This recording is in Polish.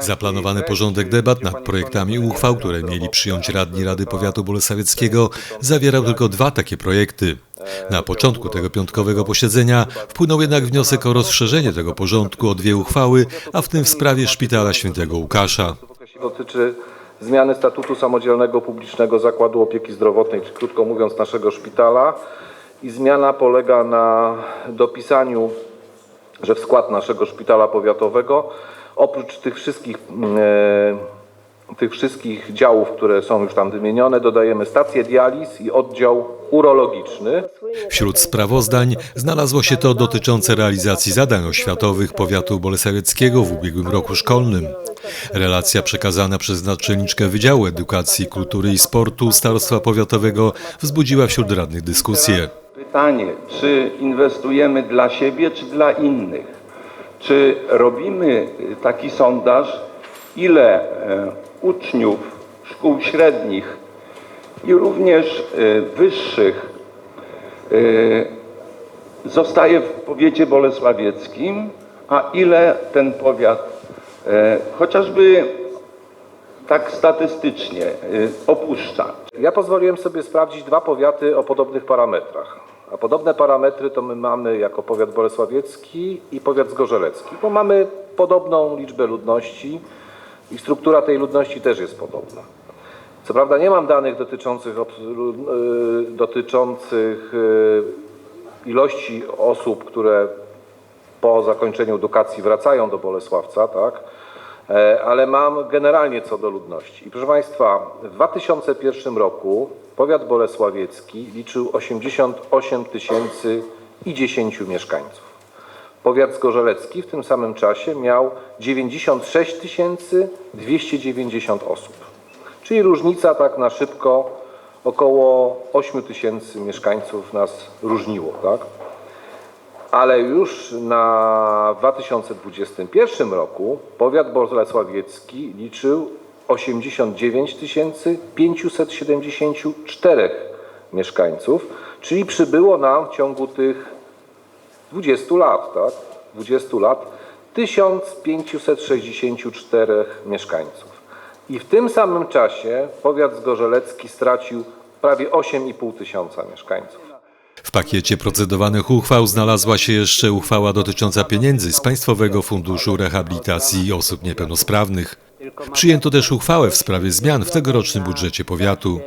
Zaplanowany porządek debat nad projektami uchwał, które mieli przyjąć radni Rady Powiatu Bolesławieckiego, zawierał tylko dwa takie projekty. Na początku tego piątkowego posiedzenia wpłynął jednak wniosek o rozszerzenie tego porządku o dwie uchwały, a w tym w sprawie szpitala świętego Łukasza. Dotyczy zmiany statutu samodzielnego publicznego zakładu opieki zdrowotnej, czy krótko mówiąc naszego szpitala. I zmiana polega na dopisaniu, że w skład naszego szpitala powiatowego oprócz tych wszystkich, e, tych wszystkich działów, które są już tam wymienione, dodajemy stację dializ i oddział urologiczny. Wśród sprawozdań znalazło się to dotyczące realizacji zadań oświatowych powiatu bolesławieckiego w ubiegłym roku szkolnym. Relacja przekazana przez naczelniczkę Wydziału Edukacji, Kultury i Sportu Starostwa Powiatowego wzbudziła wśród radnych dyskusję. Pytanie, czy inwestujemy dla siebie, czy dla innych? Czy robimy y, taki sondaż, ile e, uczniów szkół średnich i również e, wyższych e, zostaje w powiecie bolesławieckim, a ile ten powiat e, chociażby tak statystycznie e, opuszcza? Ja pozwoliłem sobie sprawdzić dwa powiaty o podobnych parametrach. A podobne parametry to my mamy jako powiat bolesławiecki i powiat zgorzelecki, bo mamy podobną liczbę ludności i struktura tej ludności też jest podobna. Co prawda nie mam danych dotyczących, y, dotyczących y, ilości osób, które po zakończeniu edukacji wracają do Bolesławca, tak? E, ale mam generalnie co do ludności. I proszę Państwa, w 2001 roku powiat bolesławiecki liczył 88 tysięcy i 10 mieszkańców. Powiat zgorzelecki w tym samym czasie miał 96 tysięcy 290 osób. Czyli różnica tak na szybko około 8 tysięcy mieszkańców nas różniło, tak? ale już na 2021 roku powiat bolesławiecki liczył 89 574 mieszkańców, czyli przybyło nam w ciągu tych 20 lat, tak? 20 lat 1564 mieszkańców. I w tym samym czasie powiat zgorzelecki stracił prawie 8,5 tysiąca mieszkańców. W pakiecie procedowanych uchwał znalazła się jeszcze uchwała dotycząca pieniędzy z Państwowego Funduszu Rehabilitacji Osób Niepełnosprawnych. Przyjęto też uchwałę w sprawie zmian w tegorocznym budżecie powiatu.